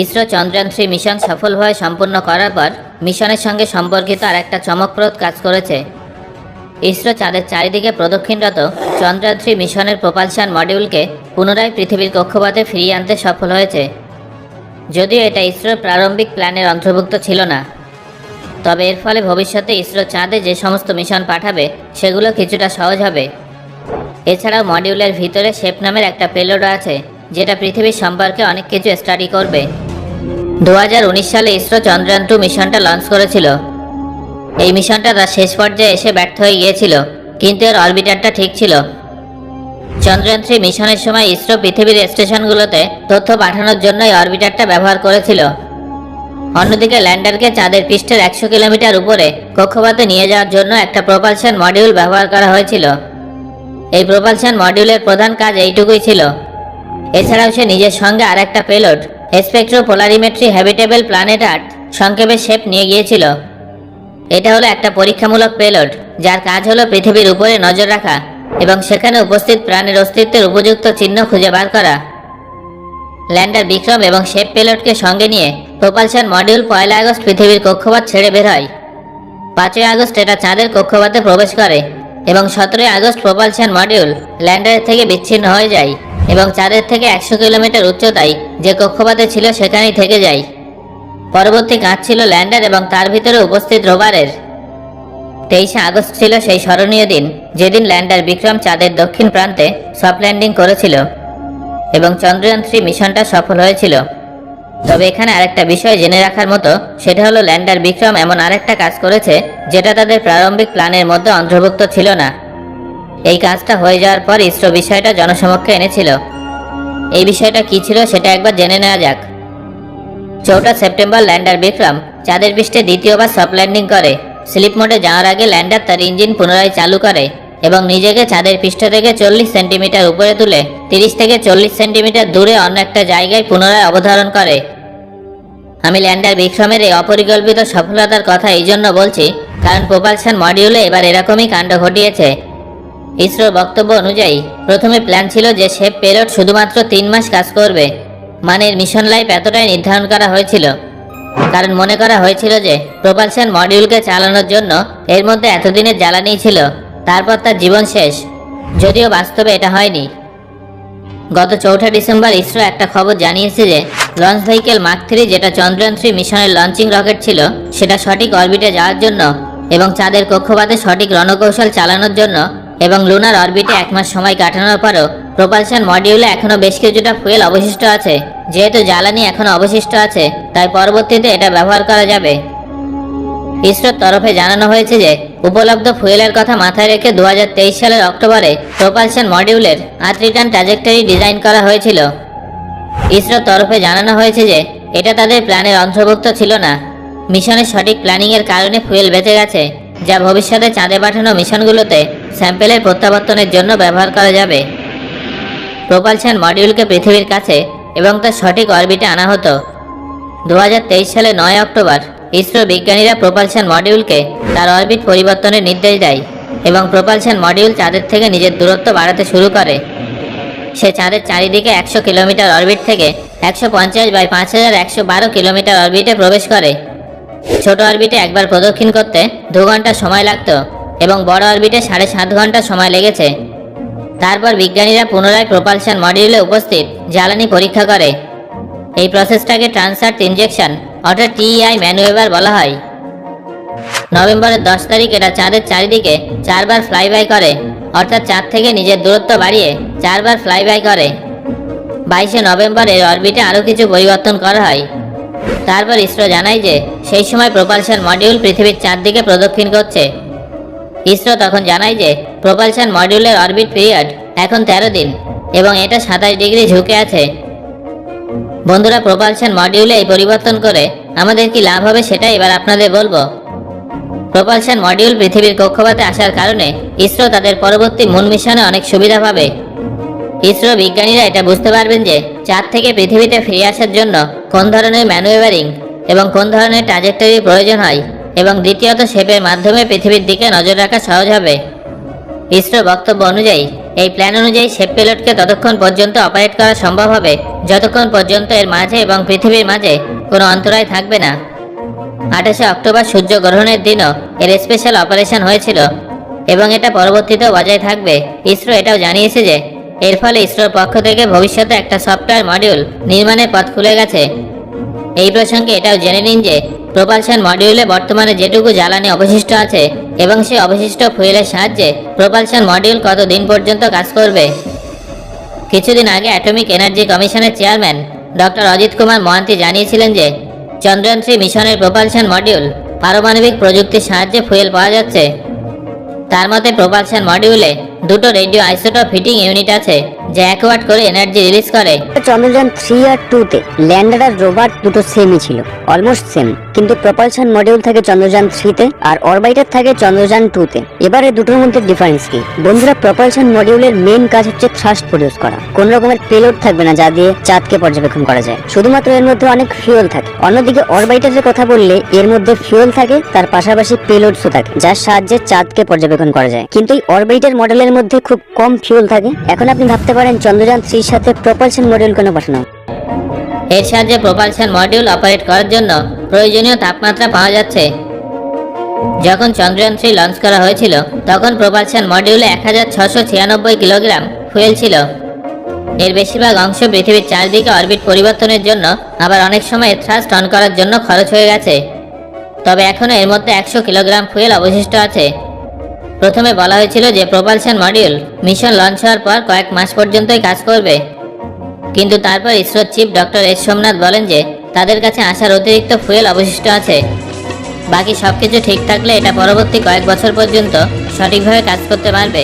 ISRO Chandrayaan three mission সফলভাবে সম্পূর্ণ করার পর মিশনের সঙ্গে সম্পর্কিত আর একটা চমকপ্রদ কাজ করেছে। ইসরো চাঁদের চারিদিকে প্রদক্ষিণরত চন্দ্রযান থ্রি মিশনের প্রপালশন মডিউলকে পুনরায় পৃথিবীর কক্ষপথে ফিরিয়ে আনতে সফল হয়েছে। যদিও এটা ইসরোর প্রারম্ভিক প্ল্যানের অন্তর্ভুক্ত ছিল না। তবে এর ফলে ভবিষ্যতে ইসরো চাঁদে যে সমস্ত মিশন পাঠাবে, সেগুলো কিছুটা সহজ হবে। এছাড়াও মডিউলের ভিতরে শেপ নামের একটা পেলোড আছে, যেটা পৃথিবীর সম্পর্কে অনেক কিছু স্টাডি করবে। দু হাজার উনিশ সালে ইসরো চন্দ্রযান টু মিশনটা লঞ্চ করেছিল। এই মিশনটা তার শেষ পর্যায়ে এসে ব্যর্থ হয়ে গিয়েছিল, কিন্তু এর অরবিটারটা ঠিক ছিল। চন্দ্রযান থ্রি মিশনের সময় ইসরো পৃথিবীর স্টেশনগুলোতে তথ্য পাঠানোর জন্য এই অরবিটারটা ব্যবহার করেছিল। অন্যদিকে ল্যান্ডারকে চাঁদের পৃষ্ঠের একশো কিলোমিটার উপরে কক্ষপথে নিয়ে যাওয়ার জন্য একটা প্রপালশন মডিউল ব্যবহার করা হয়েছিল। এই প্রপালশন মডিউলের প্রধান কাজ এইটুকুই ছিল। এছাড়াও সে নিজের সঙ্গে আর একটা payload spectro polarimetry habitable planet earth সংক্ষেপে শেপ নিয়ে গিয়েছিল। এটা হলো একটা পরীক্ষামূলক পেলোড যার কাজ হলো পৃথিবীর উপরে নজর রাখা এবং সেখানে উপস্থিত প্রাণের অস্তিত্বের উপযুক্ত চিহ্ন খুঁজে বার করা। ল্যান্ডার বিক্রম এবং শেপ পেলোডকে সঙ্গে নিয়ে প্রপালশন মডিউল পয়লা আগস্ট পৃথিবীর কক্ষপথ ছেড়ে বের হয়। পাঁচই আগস্ট এটা চাঁদের কক্ষপথে প্রবেশ করে। এবং সতেরোই আগস্ট প্রপালশন মডিউল ল্যান্ডারের থেকে বিচ্ছিন্ন হয়ে যায় এবং চাঁদের থেকে একশো কিলোমিটার উচ্চতায় যে কক্ষপথে ছিল সেখানেই থেকে যায়। পরবর্তী কাজ ছিল ল্যান্ডার এবং তার ভিতরে উপস্থিত রোভারের। তেইশে আগস্ট ছিল সেই স্মরণীয় দিন, যেদিন ল্যান্ডার বিক্রম চাঁদের দক্ষিণ প্রান্তে সফট ল্যান্ডিং করেছিল এবং চন্দ্রযান থ্রি মিশনটা সফল হয়েছিল। তবে এখানে আরেকটা বিষয় জেনে রাখার মতো, সেটা হলো ল্যান্ডার বিক্রম এমন আরেকটা কাজ করেছে, যেটা তাদের প্রারম্ভিক প্ল্যানের মধ্যে অন্তর্ভুক্ত ছিল না। এই কাজটা হয়ে যাওয়ার পর ইসরো বিষয়টা জনসমক্ষে এনেছিল। এই বিষয়টা কি ছিল সেটা একবার জেনে নেওয়া যাক। চৌঠা সেপ্টেম্বর ল্যান্ডার বিক্রম চাঁদের পৃষ্ঠে দ্বিতীয়বার সফট ল্যান্ডিং করে। স্লিপ মোডে যাওয়ার আগে ল্যান্ডার তার ইঞ্জিন পুনরায় চালু করে এবং নিজেকে চাঁদের পৃষ্ঠ থেকে চল্লিশ সেন্টিমিটার উপরে তুলে তিরিশ থেকে চল্লিশ সেন্টিমিটার দূরে অন্য একটা জায়গায় পুনরায় অবধারণ করে। আমি ল্যান্ডার বিক্রমের এই অপরিকল্পিত সফলতার কথা এই জন্য বলছি, কারণ প্রপালশন মডিউলে এবার এরকমই কাণ্ড ঘটিয়েছে। ইসরোর বক্তব্য অনুযায়ী, প্রথমে প্ল্যান ছিল যে শেপ পেলোড শুধুমাত্র তিন মাস কাজ করবে। মানে মিশন লাইফ এতটাই নির্ধারণ করা হয়েছিল। কারণ মনে করা হয়েছিল যে প্রপালশন মডিউলকে চালানোর জন্য এর মধ্যে এতদিনের জ্বালানি ছিল, তারপর তার জীবন শেষ। যদিও বাস্তবে এটা হয়নি। গত চৌঠা ডিসেম্বর ইসরো একটা খবর জানিয়েছে যে লঞ্চ ভেহিকেল মার্ক থ্রি, যেটা চন্দ্রযান থ্রি মিশনের লঞ্চিং রকেট ছিল, সেটা সঠিক অরবিটে যাওয়ার জন্য এবং চাঁদের কক্ষপাতে সঠিক রণকৌশল চালানোর জন্য এবং লুনার অরবিটে এক মাস সময় কাটানোর পরও প্রপালশন মডিউলে এখনও বেশ কিছুটা ফুয়েল অবশিষ্ট আছে। যেহেতু জ্বালানি এখনও অবশিষ্ট আছে, তাই পরবর্তীতে এটা ব্যবহার করা যাবে। ইসরোর তরফে জানানো হয়েছে যে, উপলব্ধ ফুয়েলের কথা মাথায় রেখে দু হাজার তেইশ সালের অক্টোবরে প্রপালশন মডিউলের আর্থ রিটার্ন ট্র্যাজেক্টরি ডিজাইন করা হয়েছিল। ইসরোর তরফে জানানো হয়েছে যে, এটা তাদের প্ল্যানের অন্তর্ভুক্ত ছিল না। মিশনের সঠিক প্ল্যানিংয়ের কারণে ফুয়েল বেঁচে গেছে, যা ভবিষ্যতে চাঁদে পাঠানো মিশনগুলোতে স্যাম্পেলের প্রত্যাবর্তনের জন্য ব্যবহার করা যাবে। প্রপালশন মডিউলকে পৃথিবীর কাছে এবং তার সঠিক অরবিটে আনা হতো। দু সালে নয় অক্টোবর, ইসরো বিজ্ঞানীরা প্রপালশন মডিউলকে তার অরবিট পরিবর্তনের নির্দেশ দেয় এবং প্রপালশন মডিউল চাঁদের থেকে নিজের দূরত্ব বাড়াতে শুরু করে। সে চাঁদের চারিদিকে একশো কিলোমিটার অরবিট থেকে একশো পঞ্চাশ বাই পাঁচ হাজার একশো বারো কিলোমিটার অরবিটে প্রবেশ করে। ছোট অরবিটে একবার প্রদক্ষিণ করতে দু ঘণ্টা সময় লাগতো এবং বড় অরবিটে সাড়ে সাত ঘণ্টা সময় লেগেছে। তারপর বিজ্ঞানীরা পুনরায় প্রপালশন মডিউলে উপস্থিত জ্বালানি পরীক্ষা করে। এই প্রসেসটাকে ট্রান্সার্ট ইনজেকশন অর্থাৎ টিইআই ম্যানুয়েভার বলা হয়। নভেম্বরের দশ তারিখ এটা চাঁদের চারিদিকে চারবার ফ্লাইবাই করে। অর্থাৎ চাঁদ থেকে নিজের দূরত্ব বাড়িয়ে চারবার ফ্লাইবাই করে। বাইশে নভেম্বর এর অরবিটে আরও কিছু পরিবর্তন করা হয়। তারপর ইসরো জানায় যে, সেই সময় প্রপালশন মডিউল পৃথিবীর চারদিকে প্রদক্ষিণ করছে। ইসরো তখন জানায় যে প্রপালশন মডিউলের অরবিট পিরিয়ড এখন তেরো দিন এবং এটা সাতাশ ডিগ্রি ঝুঁকে আছে। বন্ধুরা প্রপালশন মডিউলে এই পরিবর্তন করে আমাদের কি লাভ হবে সেটা এবার আপনাদের বলব। প্রপালশন মডিউল পৃথিবীর কক্ষপথে আসার কারণে ইসরো তাদের পরবর্তী মুন মিশনে অনেক সুবিধা পাবে। ইসরো বিজ্ঞানীরা এটা বুঝতে পারবেন যে চাঁদ থেকে পৃথিবীতে ফিরে আসার জন্য কোন ধরনের ম্যানুয়েভারিং এবং কোন ধরনের ট্রাজেক্টরির প্রয়োজন হয় এবং দ্বিতীয়ত শেপের মাধ্যমে পৃথিবীর দিকে নজর রাখা সহজ হবে। ইসরো বক্তব্য অনুযায়ী, এই প্ল্যান অনুযায়ী শেপ পেলটকে ততক্ষণ পর্যন্ত অপারেট করা সম্ভব হবে, যতক্ষণ পর্যন্ত এর মাঝে এবং পৃথিবীর মাঝে কোনো অন্তরায় থাকবে না। আঠাশে অক্টোবর সূর্য গ্রহণের দিনও এর স্পেশাল অপারেশন হয়েছিল। এবং এটা পরবর্তীতেও বজায় থাকবে। ইসরো এটাও জানিয়েছে যে, এর ফলে ইসরোর পক্ষ থেকে ভবিষ্যতে একটা সফটওয়্যার মডিউল নির্মাণের পথ খুলে গেছে। এই প্রসঙ্গে এটাও জেনে নিন যে প্রপালশন মডিউলে বর্তমানে যেটুকু জ্বালানি অবশিষ্ট আছে এবং সেই অবশিষ্ট ফুয়েলের সাহায্যে প্রপালশন মডিউল কত দিন পর্যন্ত কাজ করবে। কিছুদিন আগে অ্যাটমিক এনার্জি কমিশনের চেয়ারম্যান ডক্টর অজিত কুমার মহান্তি জানিয়েছিলেন যে চন্দ্রয়ান থ্রি মিশনের প্রপালশন মডিউল পারমাণবিক প্রযুক্তির সাহায্যে ফুয়েল পাওয়া যাচ্ছে। তার মতে প্রপালশন মডিউলে দুটো রেডিও আইসোটপ ফিটিং ইউনিট আছে। যা করে এনার্জি রিলিজ করে। চন্দ্রযান থ্রি আর টু তে। ল্যান্ডার আর রোভার দুটো সেমই ছিল অলমোস্ট সেম কিন্তু প্রপালশন মডিউল থাকে চন্দ্রযান থ্রিতে আর অরবাইটার থাকে চন্দ্রযান টু তে। এবারে দুটোর মধ্যে ডিফারেন্স কি? বন্ধুরা প্রপালশন মডিউলের মেইন কাজ হচ্ছে থ্রাস্ট প্রডিউস করা। কোন রকমের পেলোড থাকবে না যা দিয়ে চাঁদকে পর্যবেক্ষণ করা যায়। শুধুমাত্র এর মধ্যে অনেক ফিউল থাকে। অন্যদিকে অরবাইটারের কথা বললে এর মধ্যে ফিউল থাকে, তার পাশাপাশি পেলোডসও থাকে, যার সাহায্যে চাঁদকে পর্যবেক্ষণ করা যায়। কিন্তু এই অরবিটার মডেলের মধ্যে খুব কম ফিউল থাকে। এখন আপনি ভাবতে পারেন চন্দ্রযান থ্রির সাথে প্রপালশন মডিউল কেন পাঠানো এর সাহায্যে প্রপালশন মডিউল অপারেট করার জন্য প্রয়োজনীয় তাপমাত্রা পাওয়া যাচ্ছে। যখন চন্দ্রয়ান থ্রি লঞ্চ করা হয়েছিল, তখন প্রপালশন মডিউলে এক হাজার ছশো ছিয়ানব্বই কিলোগ্রাম ফুয়েল ছিল। এর বেশিরভাগ অংশ পৃথিবীর চারদিকে অরবিট পরিবর্তনের জন্য আবার অনেক সময় থ্রাস্ট অন করার জন্য খরচ হয়ে গেছে। তবে এখনও এর মধ্যে একশো কিলোগ্রাম ফুয়েল অবশিষ্ট আছে। প্রথমে বলা হয়েছিল যে প্রপালশন মডিউল মিশন লঞ্চ হওয়ার পর কয়েক মাস পর্যন্তই কাজ করবে। কিন্তু তারপর ইসরোর চিফ ডক্টর এস সোমনাথ বলেন যে তাদের কাছে আসার অতিরিক্ত ফুয়েল অবশিষ্ট আছে। বাকি সব কিছু ঠিক থাকলে এটা পরবর্তী কয়েক বছর পর্যন্ত সঠিকভাবে কাজ করতে পারবে।